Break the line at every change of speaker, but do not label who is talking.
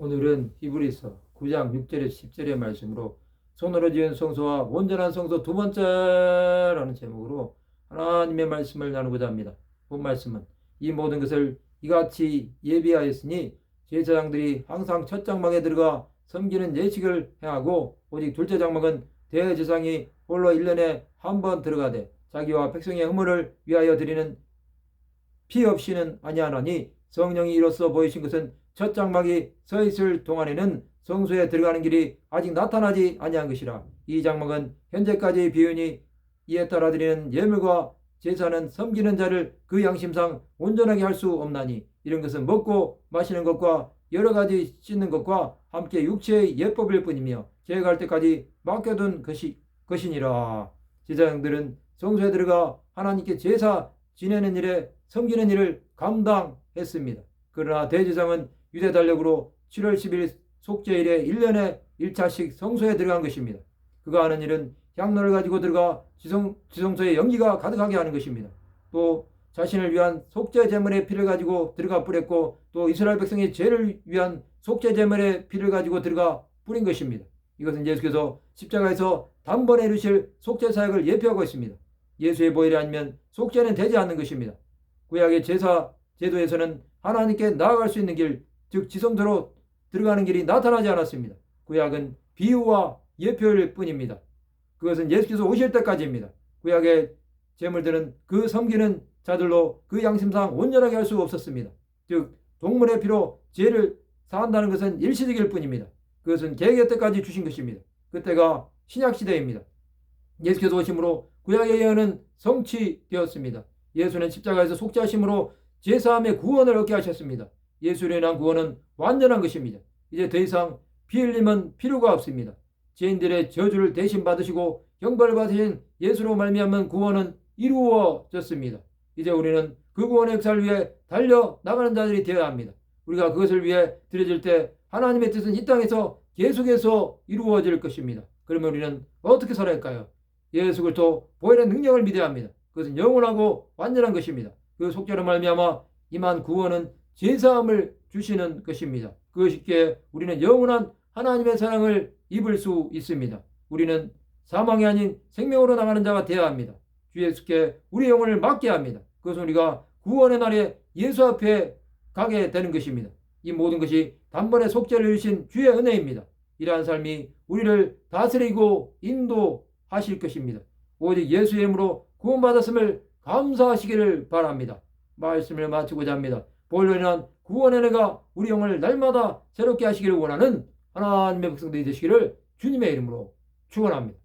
오늘은 히브리서 9장 6절에서 10절의 말씀으로 손으로 지은 성소와 온전한 성소 두 번째라는 제목으로 하나님의 말씀을 나누고자 합니다. 본 말씀은 이 모든 것을 이같이 예비하였으니 제사장들이 항상 첫 장막에 들어가 섬기는 예식을 행하고 오직 둘째 장막은 대제사장이 홀로 1년에 한 번 들어가되 자기와 백성의 허물을 위하여 드리는 피 없이는 아니하나니 성령이 이로써 보이신 것은 첫 장막이 서 있을 동안에는 성소에 들어가는 길이 아직 나타나지 아니한 것이라 이 장막은 현재까지 비윤이 이에 따라 드리는 예물과 제사는 섬기는 자를 그 양심상 온전하게 할 수 없나니 이런 것은 먹고 마시는 것과 여러 가지 씻는 것과 함께 육체의 예법일 뿐이며 제갈 때까지 맡겨둔 것이 것이니라 제사장들은 성소에 들어가 하나님께 제사 지내는 일에 섬기는 일을 감당했습니다. 그러나 대제사장은 유대 달력으로 7월 10일 속죄일에 1년에 1차씩 성소에 들어간 것입니다. 그가 하는 일은 향로를 가지고 들어가 지성, 지성소에 연기가 가득하게 하는 것입니다. 또 자신을 위한 속죄 제물의 피를 가지고 들어가 뿌렸고 또 이스라엘 백성의 죄를 위한 속죄 제물의 피를 가지고 들어가 뿌린 것입니다. 이것은 예수께서 십자가에서 단번에 이루실 속죄 사역을 예표하고 있습니다. 예수의 보혈이 아니면 속죄는 되지 않는 것입니다. 구약의 제사 제도에서는 하나님께 나아갈 수 있는 길, 즉 지성소로 들어가는 길이 나타나지 않았습니다. 구약은 비유와 예표일 뿐입니다. 그것은 예수께서 오실 때까지입니다. 구약의 제물들은 그 섬기는 자들로 그 양심상 온전하게 할 수 없었습니다. 즉 동물의 피로 죄를 사한다는 것은 일시적일 뿐입니다. 그것은 계획 때까지 주신 것입니다. 그때가 신약 시대입니다. 예수께서 오심으로 구약의 예언은 성취되었습니다. 예수는 십자가에서 속죄하심으로 제사함의 구원을 얻게 하셨습니다. 예수로 인한 구원은 완전한 것입니다. 이제 더 이상 피 흘림은 필요가 없습니다. 죄인들의 저주를 대신 받으시고 형벌을 받으신 예수로 말미암은 구원은 이루어졌습니다. 이제 우리는 그 구원의 역사를 위해 달려 나가는 자들이 되어야 합니다. 우리가 그것을 위해 드려질 때 하나님의 뜻은 이 땅에서 계속해서 이루어질 것입니다. 그러면 우리는 어떻게 살아야 할까요? 예수 그리스도 보혈의 능력을 믿어야 합니다. 그것은 영원하고 완전한 것입니다. 그 속죄로 말미암아 임한 구원은 제사함을 주시는 것입니다. 그것이기에 우리는 영원한 하나님의 사랑을 입을 수 있습니다. 우리는 사망이 아닌 생명으로 나가는 자가 되어야 합니다. 주 예수께 우리 영혼을 맡게 합니다. 그것은 우리가 구원의 날에 예수 앞에 가게 되는 것입니다. 이 모든 것이 단번에 속죄를 주신 주의 은혜입니다. 이러한 삶이 우리를 다스리고 인도하실 것입니다. 오직 예수의 이름으로 구원받았음을 감사하시기를 바랍니다. 말씀을 마치고자 합니다. 보혈로 인한 구원의 은혜가 우리 영혼을 날마다 새롭게 하시기를 원하는 하나님의 백성들이 되시기를 주님의 이름으로 축원합니다.